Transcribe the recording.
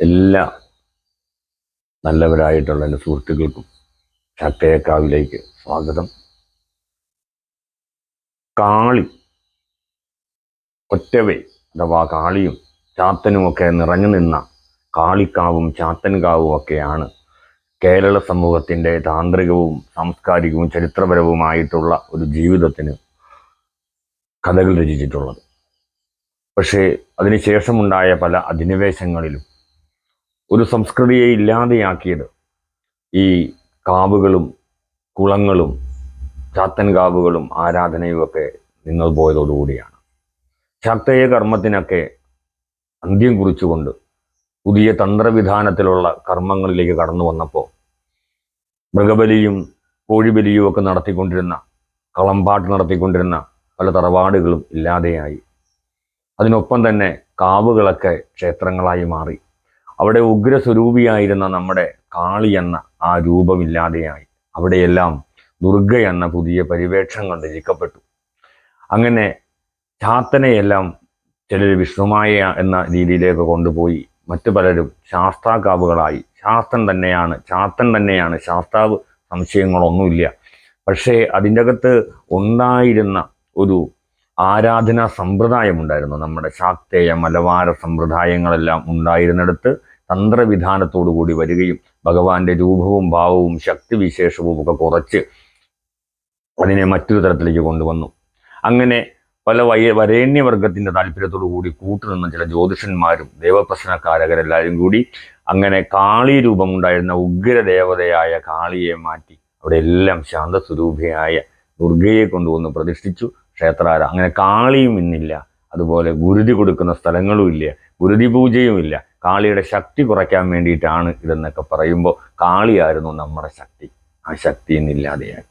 എല്ലാ നല്ലവരായിട്ടുള്ള എന്റെ സുഹൃത്തുക്കൾക്കും ചക്കയക്കാവിലേക്ക് സ്വാഗതം. കാളി ഒറ്റവേ അഥവാ കാളിയും ചാത്തനുമൊക്കെ നിറഞ്ഞു നിന്ന കാളിക്കാവും ചാത്തൻകാവും ഒക്കെയാണ് കേരള സമൂഹത്തിന്റെ താന്ത്രികവും സാംസ്കാരികവും ചരിത്രപരവുമായിട്ടുള്ള ഒരു ജീവിതത്തിന് കഥകൾ രചിച്ചിട്ടുള്ളത്. പക്ഷേ അതിനുശേഷമുണ്ടായ പല അധിനിവേശങ്ങളിലും ഒരു സംസ്കൃതിയെ ഇല്ലാതെയാക്കിയത്. ഈ കാവുകളും കുളങ്ങളും ചാത്തൻകാവുകളും ആരാധനയും ഒക്കെ നിങ്ങൾ പോയതോടുകൂടിയാണ് ശക്തയ കർമ്മത്തിനൊക്കെ അന്ത്യം കുറിച്ചുകൊണ്ട് പുതിയ തന്ത്രവിധാനത്തിലുള്ള കർമ്മങ്ങളിലേക്ക് കടന്നു വന്നപ്പോൾ മൃഗബലിയും കോഴിബലിയും ഒക്കെ നടത്തിക്കൊണ്ടിരുന്ന കളമ്പാട്ട് നടത്തിക്കൊണ്ടിരുന്ന പല തറവാടുകളും ഇല്ലാതെയായി. അതിനൊപ്പം തന്നെ കാവുകളൊക്കെ ക്ഷേത്രങ്ങളായി മാറി. അവിടെ ഉഗ്രസ്വരൂപിയായിരുന്ന നമ്മുടെ കാളി എന്ന ആ രൂപമില്ലാതെയായി. അവിടെയെല്ലാം ദുർഗ എന്ന പുതിയ പരിവേഷങ്ങൾ രചിക്കപ്പെട്ടു അങ്ങനെ ചാത്തനെയെല്ലാം ചിലർ വിഷ്ണുമായ എന്ന രീതിയിലേക്ക് കൊണ്ടുപോയി. മറ്റു പലരും ശാസ്താകാവുകളായി. ശാസ്ത്രൻ തന്നെയാണ്. ചാത്തൻ തന്നെയാണ്. ശാസ്താവ് സംശയങ്ങളൊന്നുമില്ല. പക്ഷേ അതിന്റെ അകത്ത് ഉണ്ടായിരുന്ന ഒരു ആരാധനാ സമ്പ്രദായമുണ്ടായിരുന്നു നമ്മുടെ ശാക്തേയ മലവാര സമ്പ്രദായങ്ങളെല്ലാം ഉണ്ടായിരുന്നിടത്ത് തന്ത്രവിധാനത്തോടു കൂടി വരികയും ഭഗവാന്റെ രൂപവും ഭാവവും ശക്തിവിശേഷവും ഒക്കെ കുറച്ച് അതിനെ മറ്റൊരു തരത്തിലേക്ക് കൊണ്ടുവന്നു. അങ്ങനെ പല വയ വരേണ്യവർഗത്തിന്റെ താല്പര്യത്തോടു കൂടി കൂട്ടുനിന്ന ചില ജ്യോതിഷന്മാരും ദേവപ്രശ്നക്കാരകരെല്ലാവരും കൂടി അങ്ങനെ കാളി രൂപമുണ്ടായിരുന്ന ഉഗ്രദേവതയായ കാളിയെ മാറ്റി അവിടെ എല്ലാം ശാന്തസ്വരൂപയായ ദുർഗയെ കൊണ്ടുവന്ന് പ്രതിഷ്ഠിച്ചു. ക്ഷേത്രാര. അങ്ങനെ കാളിയും ഇന്നില്ല. അതുപോലെ ഗുരുതി കൊടുക്കുന്ന സ്ഥലങ്ങളും ഇല്ല. ഗുരുതി പൂജയും ഇല്ല. കാളിയുടെ ശക്തി കുറയ്ക്കാൻ വേണ്ടിയിട്ടാണ് ഇതെന്നൊക്കെ പറയുമ്പോൾ കാളിയായിരുന്നു നമ്മുടെ ശക്തി. ആ ശക്തി ഇന്നില്ലാതെയായി